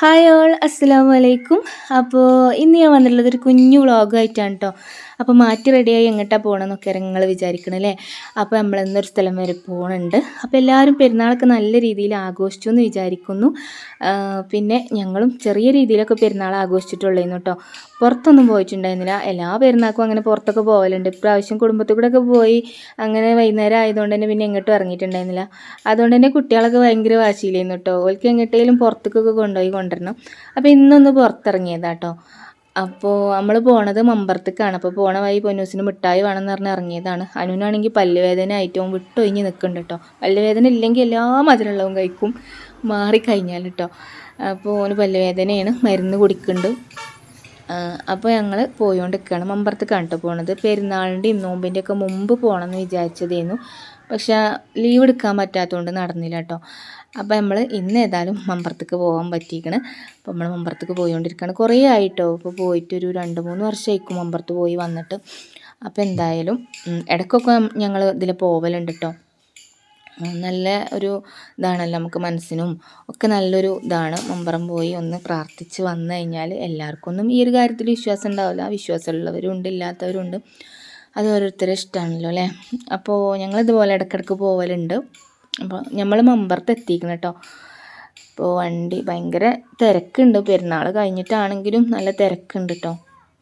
Hi all അസ്സലാമു അലൈക്കും അപ്പോൾ ഇന്ന് ഞാൻ വന്നിട്ടുള്ളത് ഒരു കുഞ്ഞു വ്ളോഗായിട്ടാണ് കേട്ടോ അപ്പോൾ മാറ്റി റെഡിയായി എങ്ങോട്ടാണ് പോകണമെന്നൊക്കെ നിങ്ങൾ വിചാരിക്കണല്ലേ? അപ്പോൾ നമ്മൾ ഇന്നൊരു സ്ഥലം വരെ പോകുന്നുണ്ട് അപ്പോൾ എല്ലാവരും പെരുന്നാളൊക്കെ നല്ല രീതിയിൽ ആഘോഷിച്ചു എന്ന് വിചാരിക്കുന്നു. പിന്നെ ഞങ്ങളും ചെറിയ രീതിയിലൊക്കെ പെരുന്നാൾ ആഘോഷിച്ചിട്ടുള്ളതെന്ന് കേട്ടോ പുറത്തൊന്നും പോയിട്ടുണ്ടായിരുന്നില്ല. എല്ലാ പെരുന്നാൾക്കും അങ്ങനെ പുറത്തൊക്കെ പോകലുണ്ട് ഇപ്രാവശ്യം കുടുംബത്തിൽ കൂടെ ഒക്കെ പോയി അങ്ങനെ വൈകുന്നേരം ആയതുകൊണ്ട് തന്നെ പിന്നെ എങ്ങോട്ടും ഇറങ്ങിയിട്ടുണ്ടായിരുന്നില്ല. അതുകൊണ്ട് തന്നെ കുട്ടികളൊക്കെ ഭയങ്കര വാശിയിലായിരുന്നു കേട്ടോ ഓൾക്ക് എങ്ങോട്ടേലും പുറത്തേക്കൊക്കെ കൊണ്ടുപോയി കൊണ്ടുവരണം അപ്പോൾ ഇന്നൊന്ന് പുറത്തിറങ്ങിയതാട്ടോ. അപ്പോൾ നമ്മൾ പോണത് മമ്പറത്തേക്കാണ്. അപ്പോൾ പോണ വഴി പൊന്നൂസിന് മിഠായി വേണമെന്ന് പറഞ്ഞ് ഇറങ്ങിയതാണ്. അനുവിനാണെങ്കിൽ പല്ലുവേദന ആയിട്ടും വിട്ടൊഴിഞ്ഞ് നിൽക്കുന്നുണ്ട് കേട്ടോ പല്ലുവേദന ഇല്ലെങ്കിൽ എല്ലാ മധുരമുള്ളതും കഴിക്കും. മാറിക്കഴിഞ്ഞാൽ കേട്ടോ അപ്പോൾ ഓന് പല്ലുവേദനയാണ്. മരുന്ന് കുടിക്കുന്നുണ്ട്. അപ്പോൾ ഞങ്ങൾ പോയോണ്ടിരിക്കുകയാണ് മമ്പറത്തേക്കാണ് കേട്ടോ പോണത്. പെരുന്നാളിന്റെയും നോമ്പിന്റെ ഒക്കെ മുമ്പ് പോകണമെന്ന് വിചാരിച്ചതായിരുന്നു പക്ഷേ ലീവ് എടുക്കാൻ പറ്റാത്തതുകൊണ്ട് നടന്നില്ല കേട്ടോ അപ്പോൾ നമ്മൾ ഇന്ന് ഏതായാലും മമ്പറത്തേക്ക് പോകാൻ പറ്റിയിരിക്കണ് അപ്പോൾ നമ്മൾ മമ്പറത്തേക്ക് പോയിക്കൊണ്ടിരിക്കുകയാണ് കുറേ ആയിട്ടോ? ഇപ്പോൾ പോയിട്ടൊരു രണ്ട് മൂന്ന് വർഷമായിരിക്കും മമ്പറത്ത് പോയി വന്നിട്ട്. അപ്പോൾ എന്തായാലും ഇടയ്ക്കൊക്കെ ഞങ്ങൾ ഇതിൽ പോവലുണ്ട് കേട്ടോ നല്ല ഒരു ഇതാണല്ലോ നമുക്ക് മനസ്സിനും ഒക്കെ നല്ലൊരു ഇതാണ്. മമ്പറം പോയി ഒന്ന് പ്രാർത്ഥിച്ച് വന്നു കഴിഞ്ഞാൽ എല്ലാവർക്കും ഒന്നും ഈ ഒരു കാര്യത്തിൽ വിശ്വാസം ഉണ്ടാവില്ല. വിശ്വാസമുള്ളവരും ഉണ്ട് ഇല്ലാത്തവരും അത് ഓരോരുത്തരുടെ ഇഷ്ടമാണല്ലോ അല്ലേ? അപ്പോൾ ഞങ്ങളിതുപോലെ ഇടയ്ക്കിടയ്ക്ക് പോവലുണ്ട്. അപ്പോൾ നമ്മൾ മമ്പറത്ത് എത്തിക്കണം കേട്ടോ അപ്പോൾ വണ്ടി ഭയങ്കര തിരക്കുണ്ട്. പെരുന്നാൾ കഴിഞ്ഞിട്ടാണെങ്കിലും നല്ല തിരക്കുണ്ട് കേട്ടോ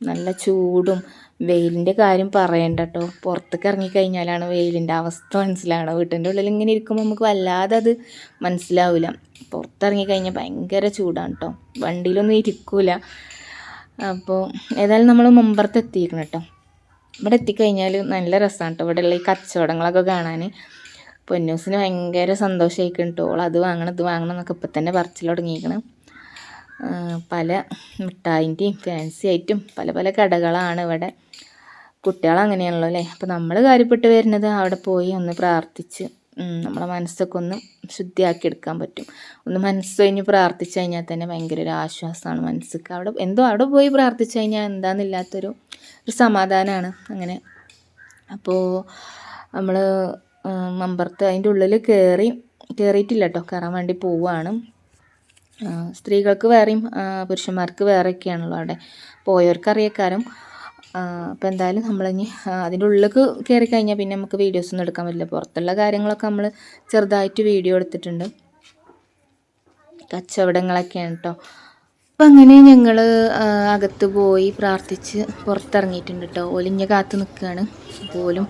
നല്ല ചൂടും വെയിലിന്റെ കാര്യം പറയണ്ട കേട്ടോ പുറത്തേക്ക് ഇറങ്ങിക്കഴിഞ്ഞാലാണ് വെയിലിന്റെ അവസ്ഥ മനസ്സിലാവണം വീട്ടിന്റെ ഉള്ളിൽ ഇങ്ങനെ ഇരിക്കുമ്പോൾ നമുക്ക് വല്ലാതെ അത് മനസ്സിലാവില്ല പുറത്തിറങ്ങിക്കഴിഞ്ഞാൽ ഭയങ്കര ചൂടാണ് കേട്ടോ വണ്ടിയിലൊന്നും ഇരിക്കൂല. അപ്പോൾ ഏതായാലും നമ്മൾ മുമ്പറത്ത് എത്തിയിരിക്കണം കേട്ടോ ഇവിടെ എത്തിക്കഴിഞ്ഞാൽ നല്ല രസമാണ് കേട്ടോ ഇവിടെയുള്ള ഈ കച്ചവടങ്ങളൊക്കെ കാണാൻ പൊന്നൂസിന് ഭയങ്കര സന്തോഷമായിരിക്കും ഓൾ അത് വാങ്ങണം ഇത് വാങ്ങണം എന്നൊക്കെ ഇപ്പം തന്നെ പറിച്ചിൽ തുടങ്ങിയിരിക്കണം പല മിഠായിന്റെയും ഫാൻസി ആയിട്ടും പല പല കടകളാണ് ഇവിടെ. കുട്ടികൾ അങ്ങനെയാണല്ലോ അല്ലേ? അപ്പോൾ നമ്മൾ കാര്യപ്പെട്ട് വരുന്നത് അവിടെ പോയി ഒന്ന് പ്രാർത്ഥിച്ച് നമ്മളെ മനസ്സൊക്കെ ഒന്ന് ശുദ്ധിയാക്കി എടുക്കാൻ പറ്റും. ഒന്ന് മനസ്സ് കഴിഞ്ഞ് പ്രാർത്ഥിച്ചു കഴിഞ്ഞാൽ തന്നെ ഭയങ്കര ഒരു ആശ്വാസമാണ് മനസ്സിക്ക്. അവിടെ എന്തോ അവിടെ പോയി പ്രാർത്ഥിച്ചു കഴിഞ്ഞാൽ എന്താണെന്നില്ലാത്തൊരു ഒരു സമാധാനമാണ് അങ്ങനെ. അപ്പോൾ നമ്മൾ മമ്പറത്ത് അതിന്റെ ഉള്ളിൽ കയറി കയറിയിട്ടില്ല കേട്ടോ കയറാൻ വേണ്ടി പോവുകയാണ് സ്ത്രീകൾക്ക് വേറെയും പുരുഷന്മാർക്ക് വേറെയൊക്കെയാണല്ലോ അവിടെ പോയവർക്ക് അറിയക്കാരം അപ്പോൾ എന്തായാലും നമ്മളിനി അതിന്റെ ഉള്ളിലേക്ക് കയറി കഴിഞ്ഞാൽ പിന്നെ നമുക്ക് വീഡിയോസ് ഒന്നും എടുക്കാൻ പറ്റില്ല. പുറത്തുള്ള കാര്യങ്ങളൊക്കെ നമ്മൾ ചെറുതായിട്ട് വീഡിയോ എടുത്തിട്ടുണ്ട്. കച്ചവടങ്ങളൊക്കെയാണ് കേട്ടോ അപ്പം അങ്ങനെ ഞങ്ങൾ അകത്ത് പോയി പ്രാർത്ഥിച്ച് പുറത്തിറങ്ങിയിട്ടുണ്ട് കേട്ടോ ഒലിഞ്ഞ കാത്ത് നിൽക്കുകയാണ് പോലും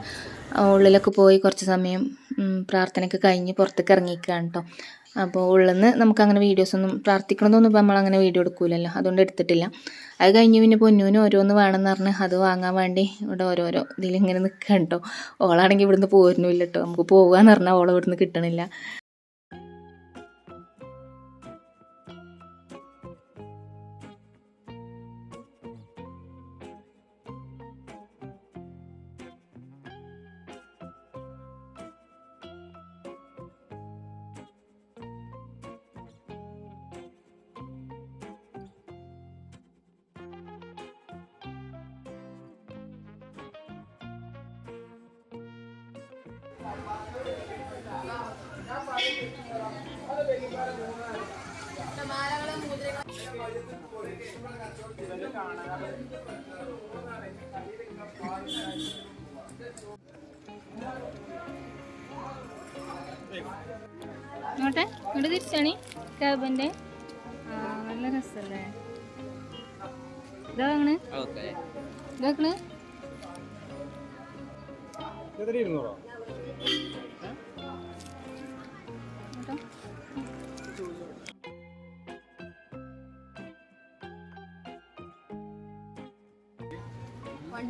ഉള്ളിലൊക്കെ പോയി കുറച്ച് സമയം പ്രാർത്ഥനയൊക്കെ കഴിഞ്ഞ് പുറത്തേക്ക് ഇറങ്ങിയിരിക്കുകയാണ് കേട്ടോ അപ്പോൾ ഉള്ളിൽ നിന്ന് നമുക്കങ്ങനെ വീഡിയോസൊന്നും പ്രാർത്ഥിക്കണമെന്നൊന്നും ഇപ്പോൾ നമ്മളങ്ങനെ വീഡിയോ എടുക്കൂലല്ലോ. അതുകൊണ്ട് എടുത്തിട്ടില്ല. അത് കഴിഞ്ഞ് പിന്നെ പൊന്നൂന് ഓരോന്ന് വേണമെന്ന് പറഞ്ഞ് അത് വാങ്ങാൻ വേണ്ടി ഇവിടെ ഓരോരോ ഇതിലിങ്ങനെ നിൽക്കുക കേട്ടോ ഓളാണെങ്കിൽ ഇവിടുന്ന് പോരുന്നില്ല കേട്ടോ നമുക്ക് പോകാമെന്ന് പറഞ്ഞാൽ ഓളെ ഇവിടുന്ന് കിട്ടണില്ല. നോട്ടെ ഇവിടെ തിരിച്ചാണ്. ക്യാബിന്റെ ആ നല്ല രസമല്ലേ ഇതാണ് ഇതാക്കണേ വണ്ടി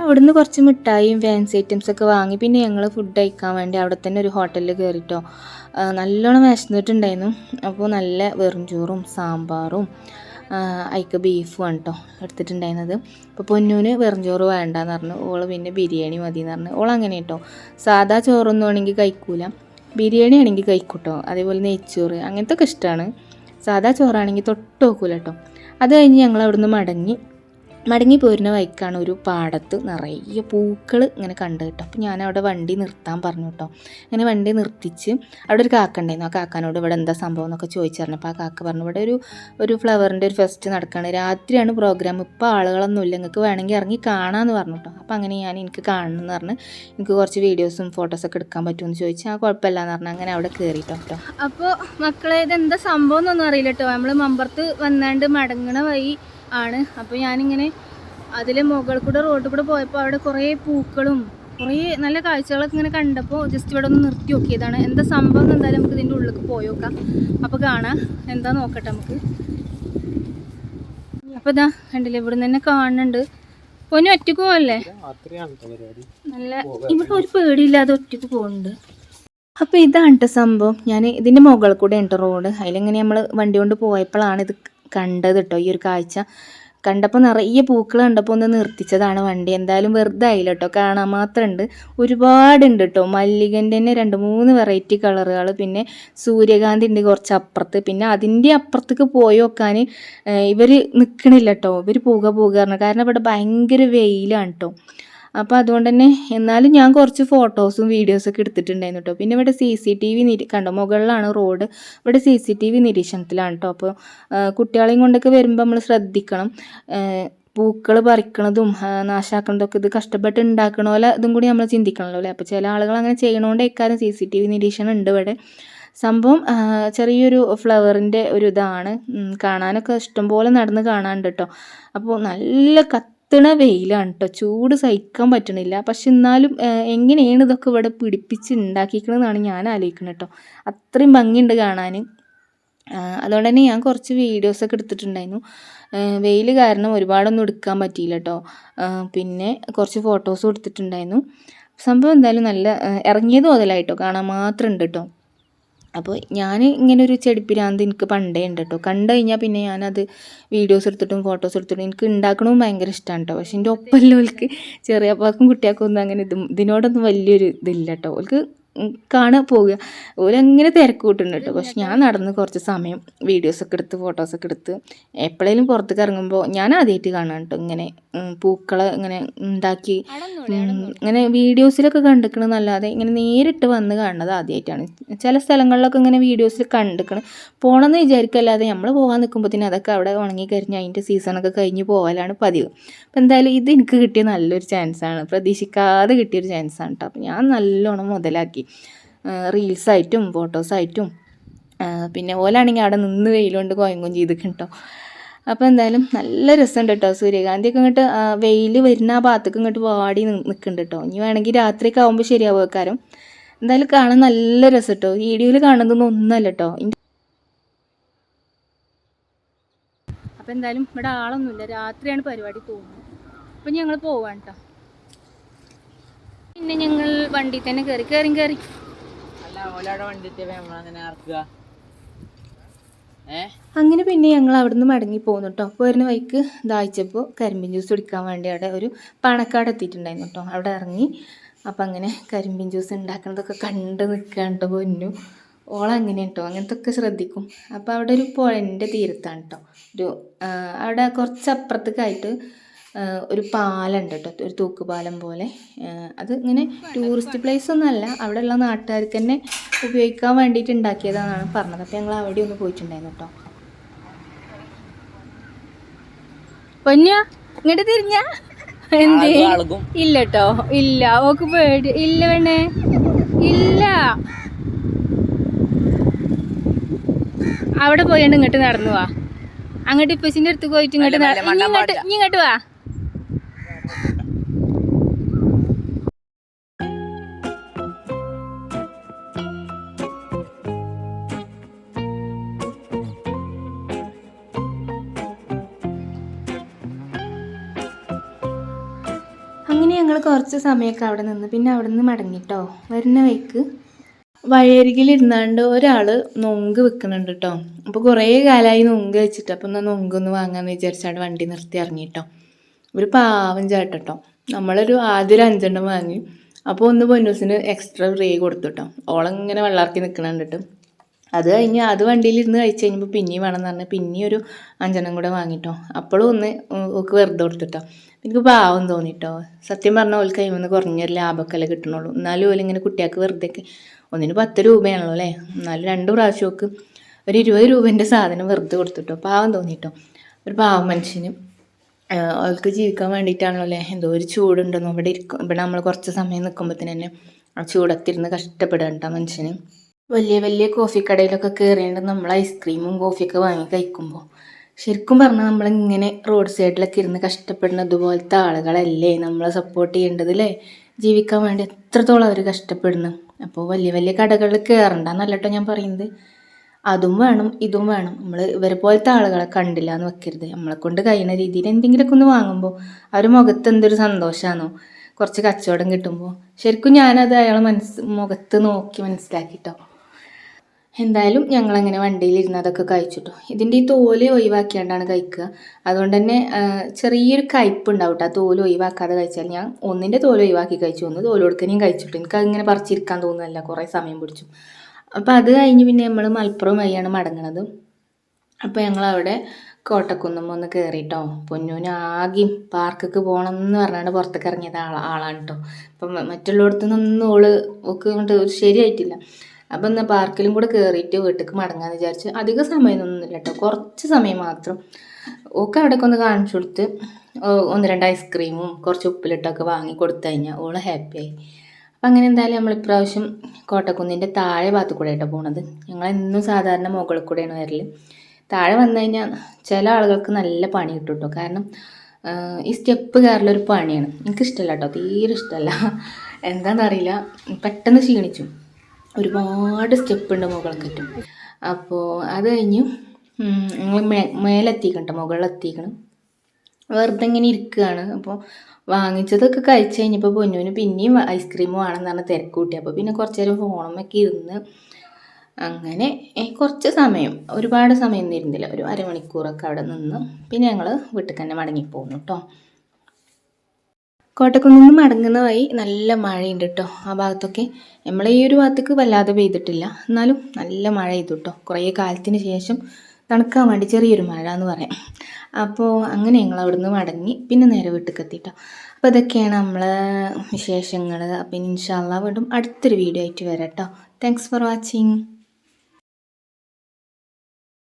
അവിടുന്ന് കുറച്ച് മിഠായിയും ഫാൻസി ഐറ്റംസ് ഒക്കെ വാങ്ങി പിന്നെ ഞങ്ങൾ ഫുഡ് കഴിക്കാൻ വേണ്ടി അവിടെ തന്നെ ഒരു ഹോട്ടലിൽ കയറിയിട്ടോ നല്ലോണം വിശന്നിട്ടുണ്ടായിരുന്നു. അപ്പോൾ നല്ല വെറും ചോറും സാമ്പാറും ആ, അയിക്ക് ബീഫും ആണ് കേട്ടോ എടുത്തിട്ടുണ്ടായിരുന്നത്. അപ്പോൾ പൊന്നൂന് വെറും വേണ്ടാന്ന് പറഞ്ഞു. ഓൾ പിന്നെ ബിരിയാണി മതി എന്ന് പറഞ്ഞു. ഓൾ അങ്ങനെ കേട്ടോ സാധാ ചോറൊന്നും ആണെങ്കിൽ കഴിക്കൂല. ബിരിയാണി ആണെങ്കിൽ കഴിക്കൂട്ടോ. അതേപോലെ നെയ്ച്ചോറ്. അങ്ങനത്തെ ഒക്കെ ഇഷ്ടമാണ് സാധാ ചോറാണെങ്കിൽ തൊട്ട് നോക്കൂല കേട്ടോ അത് കഴിഞ്ഞ് ഞങ്ങൾ അവിടുന്ന് മടങ്ങി മടങ്ങി പോരുന്ന വഴിക്കാണ് ഒരു പാടത്ത് നിറയെ പൂക്കൾ ഇങ്ങനെ കണ്ടു കേട്ടോ. അപ്പോൾ ഞാൻ അവിടെ വണ്ടി നിർത്താൻ പറഞ്ഞു കേട്ടോ. അങ്ങനെ വണ്ടി നിർത്തിച്ച് അവിടെ ഒരു കാക്ക ഉണ്ടായിരുന്നു. ആ കാക്കാനോട് ഇവിടെ എന്താ സംഭവം എന്നൊക്കെ ചോദിച്ചറിഞ്ഞു അപ്പോൾ ആ കാക്ക പറഞ്ഞു ഇവിടെ ഒരു ഒരു ഫ്ലവറിന്റെ ഒരു ഫെസ്റ്റ് നടക്കുകയാണ് രാത്രിയാണ് പ്രോഗ്രാം. ഇപ്പോൾ ആളുകളൊന്നും ഇല്ല. നിങ്ങൾക്ക് വേണമെങ്കിൽ ഇറങ്ങി കാണാമെന്ന് പറഞ്ഞു കേട്ടോ. അപ്പോൾ അങ്ങനെ ഞാൻ എനിക്ക് കാണണം എന്ന് പറഞ്ഞ്. എനിക്ക് കുറച്ച് വീഡിയോസും ഫോട്ടോസൊക്കെ എടുക്കാൻ പറ്റുമെന്ന് ചോദിച്ചു ആ കുഴപ്പമില്ല എന്ന് പറഞ്ഞാൽ അങ്ങനെ അവിടെ കയറിയിട്ടോ കേട്ടോ അപ്പോൾ മക്കളെ ഇത് എന്താ സംഭവം എന്നൊന്നും അറിയില്ല കേട്ടോ. നമ്മൾ മമ്പറത്ത് വന്നാണ്ട് മടങ്ങണ വഴി ആണ്. അപ്പോൾ ഞാനിങ്ങനെ അതിലെ മുകളിൽ കൂടെ റോഡിൽ കൂടെ പോയപ്പോൾ അവിടെ കുറേ പൂക്കളും കുറേ നല്ല കാഴ്ചകളൊക്കെ ഇങ്ങനെ കണ്ടപ്പോൾ ജസ്റ്റ് ഇവിടെ ഒന്ന് നിർത്തി നോക്കിയതാണ്. എന്താ സംഭവം എന്തായാലും നമുക്ക് ഇതിന്റെ ഉള്ളിലേക്ക് പോയി നോക്കാം. അപ്പോൾ കാണാം. എന്താ നോക്കട്ടെ നമുക്ക്. അപ്പോൾ ഇതാ കണ്ടില്ലേ ഇവിടെ തന്നെ കാണുന്നുണ്ട്. പൊന്നു ഒറ്റയ്ക്ക് പോവല്ലേ? നല്ല ഇവിടെ ഒരു പേടിയില്ലാതെ ഒറ്റയ്ക്ക് പോകുന്നുണ്ട് അപ്പോൾ ഇതാണ് സംഭവം. ഞാൻ ഇതിന്റെ മുകളിൽ കൂടെ ഉണ്ട് റോഡ് അതിലിങ്ങനെ നമ്മൾ വണ്ടി കൊണ്ട് പോയപ്പോഴാണ് ഇത് കണ്ടത് കേട്ടോ ഈ ഒരു കാഴ്ച. കണ്ടപ്പോൾ നിറയെ പൂക്കൾ കണ്ടപ്പോൾ ഒന്ന് നിർത്തിച്ചതാണ് വണ്ടി. എന്തായാലും വെറുതെ ആയില്ല കേട്ടോ കാണാൻ മാത്രമുണ്ട് ഒരുപാടുണ്ട് കേട്ടോ മല്ലികന്റെ തന്നെ രണ്ട് മൂന്ന് വെറൈറ്റി കളറുകൾ പിന്നെ സൂര്യകാന്തി ഉണ്ട് കുറച്ച് അപ്പുറത്ത് പിന്നെ അതിന്റെ അപ്പുറത്തേക്ക് പോയി നോക്കാൻ ഇവർ നിൽക്കണില്ല കേട്ടോ ഇവർ പോവുക പോവുക പറഞ്ഞു. കാരണം ഇവിടെ ഭയങ്കര വെയിലാണ് കേട്ടോ അപ്പോൾ അതുകൊണ്ട് തന്നെ എന്നാലും ഞാൻ കുറച്ച് ഫോട്ടോസും വീഡിയോസൊക്കെ എടുത്തിട്ടുണ്ടായിരുന്നു കേട്ടോ പിന്നെ ഇവിടെ സി സി ടി വി നിരി കണ്ടോ? മുകളിലാണ് റോഡ് ഇവിടെ സി സി ടി വി നിരീക്ഷണത്തിലാണ് കേട്ടോ അപ്പോൾ കുട്ടികളെയും കൊണ്ടൊക്കെ വരുമ്പോൾ നമ്മൾ ശ്രദ്ധിക്കണം. പൂക്കൾ പറിക്കണതും നാശാക്കണതും നാശാക്കണതൊക്കെ ഇത് കഷ്ടപ്പെട്ട് ഉണ്ടാക്കണ പോലെ ഇതും കൂടി നമ്മൾ ചിന്തിക്കണമല്ലോ അല്ലേ? അപ്പോൾ ചില ആളുകൾ അങ്ങനെ ചെയ്യണോണ്ട് ഇക്കാര്യം സി സി ടി വി നിരീക്ഷണം ഉണ്ട് ഇവിടെ. സംഭവം ചെറിയൊരു ഫ്ലവറിന്റെ ഒരു ഇതാണ്. കാണാനൊക്കെ ഇഷ്ടംപോലെ നടന്ന് കാണാനുണ്ട് കേട്ടോ അപ്പോൾ നല്ല കത്തണ വെയിലാണ് കേട്ടോ ചൂട് സഹിക്കാൻ പറ്റണില്ല. പക്ഷെ എന്നാലും എങ്ങനെയാണ് ഇതൊക്കെ ഇവിടെ പിടിപ്പിച്ച് ഉണ്ടാക്കിക്കണമെന്നാണ് ഞാൻ ആലോചിക്കുന്നത് കേട്ടോ അത്രയും ഭംഗിയുണ്ട് കാണാൻ അതുകൊണ്ട് തന്നെ ഞാൻ കുറച്ച് വീഡിയോസൊക്കെ എടുത്തിട്ടുണ്ടായിരുന്നു. വെയിൽ കാരണം ഒരുപാടൊന്നും എടുക്കാൻ പറ്റിയില്ല കേട്ടോ പിന്നെ കുറച്ച് ഫോട്ടോസും എടുത്തിട്ടുണ്ടായിരുന്നു. സംഭവം എന്തായാലും നല്ല ഇറങ്ങിയത് മുതലായിട്ടോ കാണാൻ മാത്രം ഉണ്ട് കേട്ടോ അപ്പോൾ ഞാൻ ഇങ്ങനെ ഒരു ചെടിപ്പിരാന്ത് എനിക്ക് പണ്ടേ ഉണ്ട് കേട്ടോ കണ്ടു കഴിഞ്ഞാൽ പിന്നെ ഞാനത് വീഡിയോസ് എടുത്തിട്ടും ഫോട്ടോസ് എടുത്തിട്ടും എനിക്ക് ഉണ്ടാക്കണമെന്ന് ഭയങ്കര ഇഷ്ടമാണ് കേട്ടോ പക്ഷേ എന്റെ ഒപ്പമുള്ളവർക്ക് ചെറിയപ്പാക്കും കുട്ടിയാക്കും ഒന്നും അങ്ങനെ ഇതും ഇതിനോടൊന്നും വലിയൊരു ഇതില്ല കേട്ടോ അവർക്ക് കാണാൻ പോവുക. ഓരങ്ങനെ തിരക്ക് കൂട്ടുന്നുണ്ട് കേട്ടോ. പക്ഷെ ഞാൻ നടന്ന് കുറച്ച് സമയം വീഡിയോസൊക്കെ എടുത്ത് ഫോട്ടോസൊക്കെ എടുത്ത് എപ്പോഴേലും പുറത്തേക്ക് ഇറങ്ങുമ്പോൾ ഞാൻ ആദ്യമായിട്ട് കാണാൻ കേട്ടോ. ഇങ്ങനെ പൂക്കളെ ഇങ്ങനെ ഉണ്ടാക്കി ഇങ്ങനെ വീഡിയോസിലൊക്കെ കണ്ടിക്കണമെന്നല്ലാതെ ഇങ്ങനെ നേരിട്ട് വന്ന് കാണുന്നത് ആദ്യമായിട്ടാണ് ചില സ്ഥലങ്ങളിലൊക്കെ ഇങ്ങനെ വീഡിയോസിൽ കണ്ടിക്കണം. പോകണമെന്ന് വിചാരിക്കല്ലാതെ നമ്മൾ പോകാൻ നിൽക്കുമ്പോൾ അതൊക്കെ അവിടെ ഉണങ്ങി കഴിഞ്ഞ് അതിന്റെ സീസണൊക്കെ കഴിഞ്ഞ് പോകലാണ് പതിവ്. അപ്പോൾ എന്തായാലും ഇത് എനിക്ക് കിട്ടിയ നല്ലൊരു ചാൻസാണ് പ്രതീക്ഷിക്കാതെ കിട്ടിയൊരു ചാൻസാണ് കേട്ടോ അപ്പോൾ ഞാൻ നല്ലോണം മുതലാക്കി. റീൽസായിട്ടും ഫോട്ടോസായിട്ടും. പിന്നെ ഓലാണെങ്കിൽ അവിടെ നിന്ന് വെയിലുകൊണ്ട് കോയങ്കും ചെയ്ത് കേട്ടോ അപ്പോൾ എന്തായാലും നല്ല രസമുണ്ട് കേട്ടോ സൂര്യകാന്തിയൊക്കെ ഇങ്ങോട്ട് വെയിൽ വരുന്ന ആ ഭാഗത്തേക്ക് ഇങ്ങോട്ട് വാടി നിൽക്കുന്നുണ്ട് കേട്ടോ ഇനി വേണമെങ്കിൽ രാത്രിയൊക്കെ ആകുമ്പോൾ ശരിയാവും വെക്കാരം എന്തായാലും കാണാൻ നല്ല രസം കേട്ടോ വീഡിയോയിൽ കാണുന്നതൊന്നും ഒന്നല്ല കേട്ടോ അപ്പോൾ എന്തായാലും ഇവിടെ ആളൊന്നുമില്ല. രാത്രിയാണ് പരിപാടി തോന്നുന്നത് അപ്പം ഞങ്ങൾ പോവാണ് കേട്ടോ പിന്നെ ഞങ്ങൾ വണ്ടി തന്നെ കയറി കയറി കയറി അങ്ങനെ പിന്നെ ഞങ്ങൾ അവിടുന്ന് മടങ്ങി പോകുന്നു കേട്ടോ അപ്പോൾ വരുന്ന വൈക്ക് ദാഹിച്ചപ്പോൾ കരിമ്പിൻ ജ്യൂസ് കുടിക്കാൻ വേണ്ടി അവിടെ ഒരു പണക്കാട് എത്തിയിട്ടുണ്ടായിരുന്നു കേട്ടോ അവിടെ ഇറങ്ങി. അപ്പം അങ്ങനെ കരിമ്പിൻ ജ്യൂസ് ഉണ്ടാക്കുന്നതൊക്കെ കണ്ട് നിൽക്കാൻ കേട്ടോ പൊന്നു. ഓളങ്ങനെ കേട്ടോ അങ്ങനത്തെ ഒക്കെ ശ്രദ്ധിക്കും. അപ്പോൾ അവിടെ ഒരു പുഴന്റെ തീരത്താണ് കേട്ടോ ഒരു അവിടെ കുറച്ച് ഒരു പാലുണ്ട് കേട്ടോ ഒരു തൂക്കുപാലം പോലെ അത് ഇങ്ങനെ ടൂറിസ്റ്റ് പ്ലേസ് ഒന്നുമല്ല അവിടെയുള്ള നാട്ടുകാർക്ക് തന്നെ ഉപയോഗിക്കാൻ വേണ്ടിയിട്ട് ഉണ്ടാക്കിയതാണെന്നാണ് പറഞ്ഞത്. അപ്പോൾ ഞങ്ങൾ അവിടെ ഒന്ന് പോയിട്ടുണ്ടായിരുന്നു കേട്ടോ പൊന്ന ഇങ്ങോട്ട് തിരിഞ്ഞ? എന്തേ? ഇല്ല കേട്ടോ ഇല്ല. ഓക്ക് പേടി. ഇല്ല വേണേ ഇല്ല. അവിടെ പോയാണ്ട് ഇങ്ങോട്ട് നടന്നു വാ. അങ്ങോട്ട് ഇപ്പച്ചിന്റെ അടുത്ത് പോയിട്ട് ഇങ്ങോട്ട് ഇങ്ങോട്ട് ഇങ്ങോട്ട് വാ. കുറച്ച് സമയമൊക്കെ അവിടെ നിന്ന് പിന്നെ അവിടെ നിന്ന് മടങ്ങിട്ടോ. വരുന്ന വഴിക്ക് വഴിയരികിലിരുന്നാണ്ട് ഒരാൾ നൊങ്ക് വിൽക്കുന്നുണ്ട് കേട്ടോ അപ്പോൾ കുറേ കാലമായി നൊങ്ക് വെച്ചിട്ട് അപ്പം എന്നാൽ നൊങ്കൊന്ന് വാങ്ങാമെന്ന് വിചാരിച്ചാണ്ട് വണ്ടി നിർത്തി ഇറങ്ങിട്ടോ. ഒരു പാവം ചാട്ടോ നമ്മളൊരു ആദ്യം ഒരു അഞ്ചെണ്ണം വാങ്ങി. അപ്പോൾ ഒന്ന് പൊന്നൂസിന് എക്സ്ട്രാ ഫ്രീ കൊടുത്തു കേട്ടോ ഓളങ്ങനെ വെള്ളാർക്കി നിൽക്കണം കണ്ടിട്ട് അത് കഴിഞ്ഞ് അത് വണ്ടിയിലിരുന്ന് കഴിച്ച് കഴിഞ്ഞപ്പോൾ പിന്നെയും വേണമെന്ന് പറഞ്ഞ് പിന്നെയും ഒരു അഞ്ചെണ്ണം കൂടെ വാങ്ങിട്ടോ അപ്പോഴും ഒന്ന് ഓക്ക് വെറുതെ കൊടുത്തിട്ടോ എനിക്ക് പാവം തോന്നിട്ടോ. സത്യം പറഞ്ഞാൽ ഓൾക്ക് കഴിയുമ്പോൾ കുറഞ്ഞൊരു ലാഭമൊക്കെ കിട്ടണുള്ളൂ. എന്നാലും ഓലിങ്ങനെ കുട്ടികൾക്ക് വെറുതെ ഒന്നിന് പത്ത് രൂപയാണല്ലോ അല്ലേ? എന്നാലും രണ്ട് പ്രാവശ്യമൊക്കെ ഒരു ഇരുപത് രൂപേന്റെ സാധനം വെറുതെ കൊടുത്തിട്ടോ. പാവം തോന്നിട്ടോ. ഒരു പാവം മനുഷ്യന്. അവൾക്ക് ജീവിക്കാൻ വേണ്ടിയിട്ടാണല്ലോ അല്ലേ? എന്തോ ഒരു ചൂടുണ്ടെന്നോ ഇവിടെ ഇരിക്കും ഇവിടെ നമ്മൾ കുറച്ച് സമയം നിൽക്കുമ്പോഴത്തേന് തന്നെ ആ ചൂടത്തിരുന്ന് കഷ്ടപ്പെടേണ്ട മനുഷ്യന്. വലിയ വലിയ കോഫി കടയിലൊക്കെ കയറിയിട്ട് നമ്മൾ ഐസ്ക്രീമും കോഫിയൊക്കെ വാങ്ങി കഴിക്കുമ്പോൾ ശരിക്കും പറഞ്ഞാൽ നമ്മളിങ്ങനെ റോഡ് സൈഡിലൊക്കെ ഇരുന്ന് കഷ്ടപ്പെടുന്ന ഇതുപോലത്തെ ആളുകളല്ലേ? നമ്മളെ സപ്പോർട്ട് ചെയ്യേണ്ടത് അല്ലേ ജീവിക്കാൻ വേണ്ടി എത്രത്തോളം അവർ കഷ്ടപ്പെടുന്നു? അപ്പോൾ വലിയ വലിയ കടകളിൽ കയറണ്ടെന്നല്ല കേട്ടോ ഞാൻ പറയുന്നത്. അതും വേണം ഇതും വേണം. നമ്മൾ ഇവരെ പോലത്തെ ആളുകളെ കണ്ടില്ല എന്ന് വെക്കരുത്. നമ്മളെ കൊണ്ട് കഴിയുന്ന രീതിയിൽ എന്തെങ്കിലുമൊക്കെ ഒന്ന് വാങ്ങുമ്പോൾ അവർ മുഖത്ത് എന്തൊരു സന്തോഷമാണോ കുറച്ച് കച്ചവടം കിട്ടുമ്പോൾ ശരിക്കും ഞാനത് അയാളെ മനസ്സ് മുഖത്ത് നോക്കി മനസ്സിലാക്കിട്ടോ. എന്തായാലും ഞങ്ങളങ്ങനെ വണ്ടിയിലിരുന്ന് അതൊക്കെ കഴിച്ചിട്ടു. ഇതിന്റെ ഈ തോൽ ഒഴിവാക്കിയാണ്ടാണ് കഴിക്കുക. അതുകൊണ്ട് തന്നെ ചെറിയൊരു കയ്പ് ഉണ്ടാവും കേട്ടോ ആ തോൽ ഒഴിവാക്കാതെ കഴിച്ചാൽ. ഞാൻ ഒന്നിന്റെ തോൽ ഒഴിവാക്കി കഴിച്ചു. ഒന്ന് തോൽ കൊടുക്കാനും കഴിച്ചിട്ടു. എനിക്ക് അതിങ്ങനെ പറിച്ചിരിക്കാൻ തോന്നുന്നില്ല. കുറേ സമയം പിടിച്ചു. അപ്പോൾ അത് കഴിഞ്ഞ് പിന്നെ നമ്മൾ മലപ്പുറം വഴിയാണ് മടങ്ങണത്. അപ്പോൾ ഞങ്ങളവിടെ കോട്ടക്കുന്നും ഒന്ന് കയറിട്ടോ പൊന്നൂന് ആകെയും പാർക്കൊക്കെ പോകണം എന്ന് പറഞ്ഞാണ്ട് പുറത്തേക്ക് ഇറങ്ങിയത് ആളാ ആളാണ് കേട്ടോ അപ്പം മറ്റുള്ളിടത്തു നിന്നൊന്നും ഓൾ ഒക്കെ കൊണ്ട് ശരിയായിട്ടില്ല. അപ്പം എന്നാൽ പാർക്കിലും കൂടെ കയറിയിട്ട് വീട്ടിലേക്ക് മടങ്ങാന്ന് വിചാരിച്ച് അധിക സമയമൊന്നുമില്ല കേട്ടോ കുറച്ച് സമയം മാത്രം. ഓക്കെ അവിടെയൊക്കെ ഒന്ന് കാണിച്ചു കൊടുത്ത് ഒന്ന് രണ്ട് ഐസ്ക്രീമും കുറച്ച് ഉപ്പിലിട്ടൊക്കെ വാങ്ങി കൊടുത്തു കഴിഞ്ഞാൽ ഓൾ ഹാപ്പിയായി അപ്പം അങ്ങനെ എന്തായാലും നമ്മൾ ഇപ്രാവശ്യം കോട്ടക്കുന്നിന്റെ താഴെ ഭാഗത്ത് കൂടെ ആയിട്ടോ പോണത്. ഞങ്ങൾ എന്നും സാധാരണ മുകളിൽ കൂടെയാണ് വരൽ താഴെ വന്നു കഴിഞ്ഞാൽ ചില ആളുകൾക്ക് നല്ല പണി കിട്ടും കേട്ടോ കാരണം ഈ സ്റ്റെപ്പ് കയറലൊരു പണിയാണ്. എനിക്കിഷ്ടമല്ല കേട്ടോ. തീരെ ഇഷ്ടമല്ല എന്താണെന്നറിയില്ല പെട്ടെന്ന് ക്ഷീണിച്ചു. ഒരുപാട് സ്റ്റെപ്പ് ഉണ്ട് മുകളിൽ കയറ്റും അപ്പോൾ അത് കഴിഞ്ഞ് ഞങ്ങൾ മേ മേലെത്തിക്കണം മുകളിലെത്തിക്കണം. വെറുതെ ഇങ്ങനെ ഇരിക്കുകയാണ് അപ്പോൾ വാങ്ങിച്ചതൊക്കെ കഴിച്ച് കഴിഞ്ഞപ്പോൾ പൊന്നുവിന് പിന്നെയും ഐസ്ക്രീം വേണമെന്ന് പറഞ്ഞ് തിരക്ക് കൂട്ടി അപ്പോൾ പിന്നെ കുറച്ച് നേരം ഫോണുമൊക്കെ ഇരുന്ന് അങ്ങനെ കുറച്ച് സമയം ഒരുപാട് സമയം ഇരുന്നില്ല. ഒരു അരമണിക്കൂറൊക്കെ അവിടെ നിന്ന്. പിന്നെ ഞങ്ങൾ വീട്ടിൽ തന്നെ മടങ്ങിപ്പോന്നു കേട്ടോ കോട്ടക്കുന്നിൽ നിന്ന് മടങ്ങുന്ന വഴി നല്ല മഴയുണ്ട് കേട്ടോ ആ ഭാഗത്തൊക്കെ. നമ്മൾ ഈ ഒരു ഭാഗത്തേക്ക് വല്ലാതെ പെയ്തിട്ടില്ല. എന്നാലും നല്ല മഴ ചെയ്തു കേട്ടോ കുറേ കാലത്തിന് ശേഷം തണുക്കാൻ വേണ്ടി ചെറിയൊരു മഴ എന്ന് പറയാം. അപ്പോൾ അങ്ങനെ ഞങ്ങൾ അവിടുന്ന് മടങ്ങി പിന്നെ നേരെ വീട്ടിലേക്ക് എത്തിട്ടോ അപ്പോൾ ഇതൊക്കെയാണ് നമ്മളെ വിശേഷങ്ങൾ അപ്പോൾ ഇൻഷാല്ല വീണ്ടും അടുത്തൊരു വീഡിയോ ആയിട്ട് വരാം കേട്ടോ താങ്ക്സ് ഫോർ വാച്ചിങ്